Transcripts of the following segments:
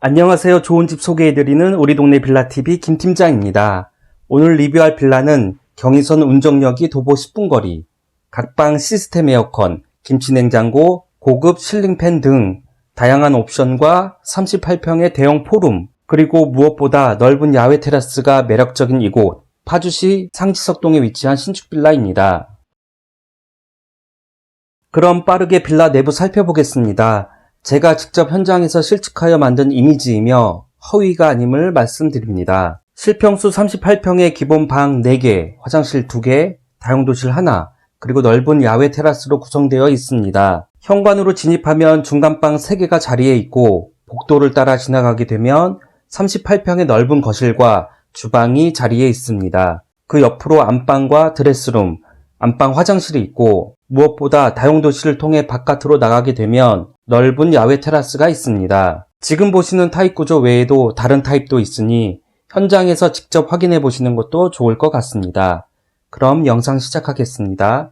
안녕하세요. 좋은 집 소개해드리는 우리 동네 빌라TV 김팀장입니다. 오늘 리뷰할 빌라는 경의선 운정역이 도보 10분 거리, 각방 시스템 에어컨, 김치냉장고, 고급 실링팬 등 다양한 옵션과 38평의 대형 포룸, 그리고 무엇보다 넓은 야외 테라스가 매력적인 이곳, 파주시 상지석동에 위치한 신축 빌라입니다. 그럼 빠르게 빌라 내부 살펴보겠습니다. 제가 직접 현장에서 실측하여 만든 이미지이며 허위가 아님을 말씀드립니다. 실평수 38평의 기본 방 4개, 화장실 2개, 다용도실 하나, 그리고 넓은 야외 테라스로 구성되어 있습니다. 현관으로 진입하면 중간방 3개가 자리에 있고 복도를 따라 지나가게 되면 38평의 넓은 거실과 주방이 자리에 있습니다. 그 옆으로 안방과 드레스룸, 안방 화장실이 있고 무엇보다 다용도실을 통해 바깥으로 나가게 되면 넓은 야외 테라스가 있습니다. 지금 보시는 타입 구조 외에도 다른 타입도 있으니 현장에서 직접 확인해 보시는 것도 좋을 것 같습니다. 그럼 영상 시작하겠습니다.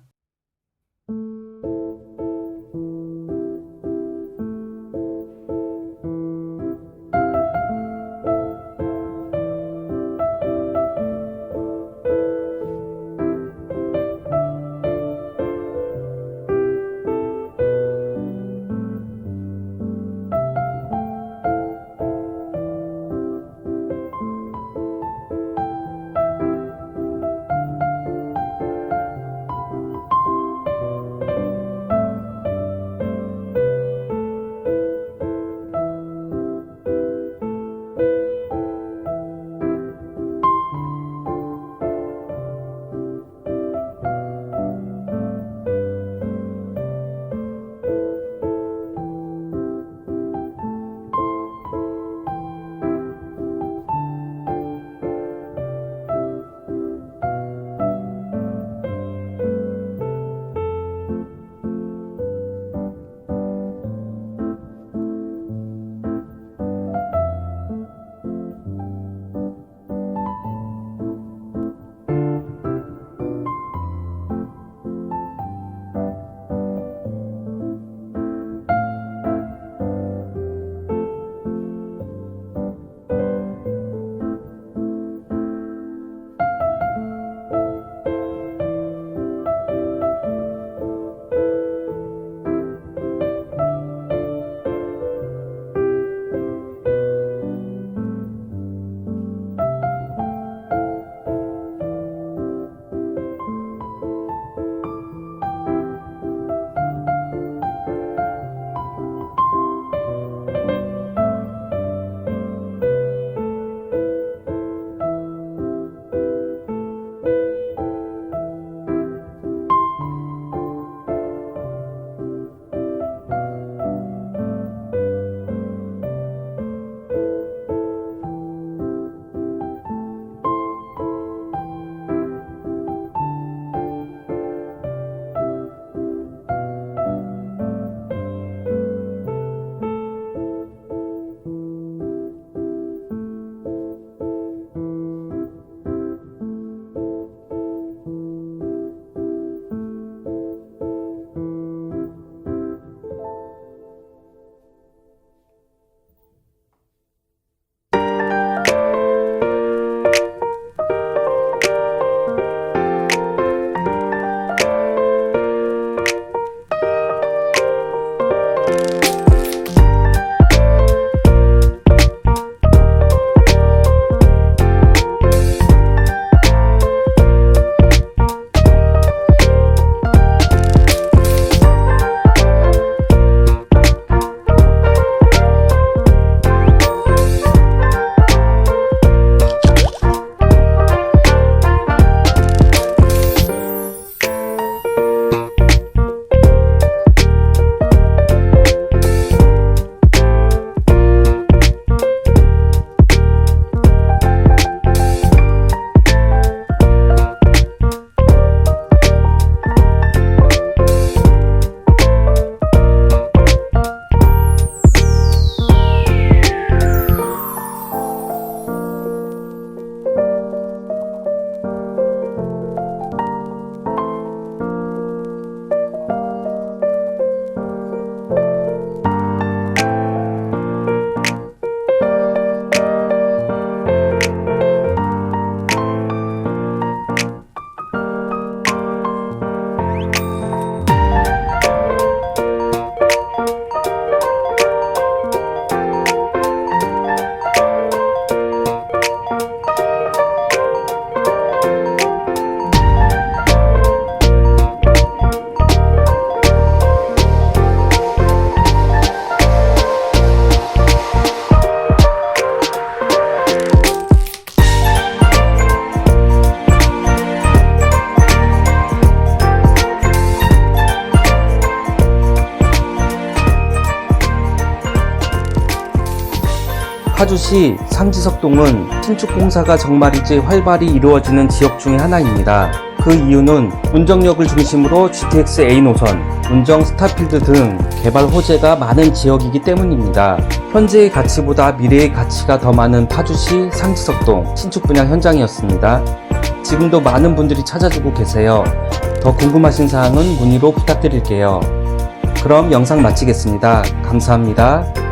파주시 상지석동은 신축 공사가 정말이지 활발히 이루어지는 지역 중의 하나입니다. 그 이유는 운정역을 중심으로 GTX A 노선, 운정 스타필드 등 개발 호재가 많은 지역이기 때문입니다. 현재의 가치보다 미래의 가치가 더 많은 파주시 상지석동 신축 분양 현장이었습니다. 지금도 많은 분들이 찾아주고 계세요. 더 궁금하신 사항은 문의로 부탁드릴게요. 그럼 영상 마치겠습니다. 감사합니다.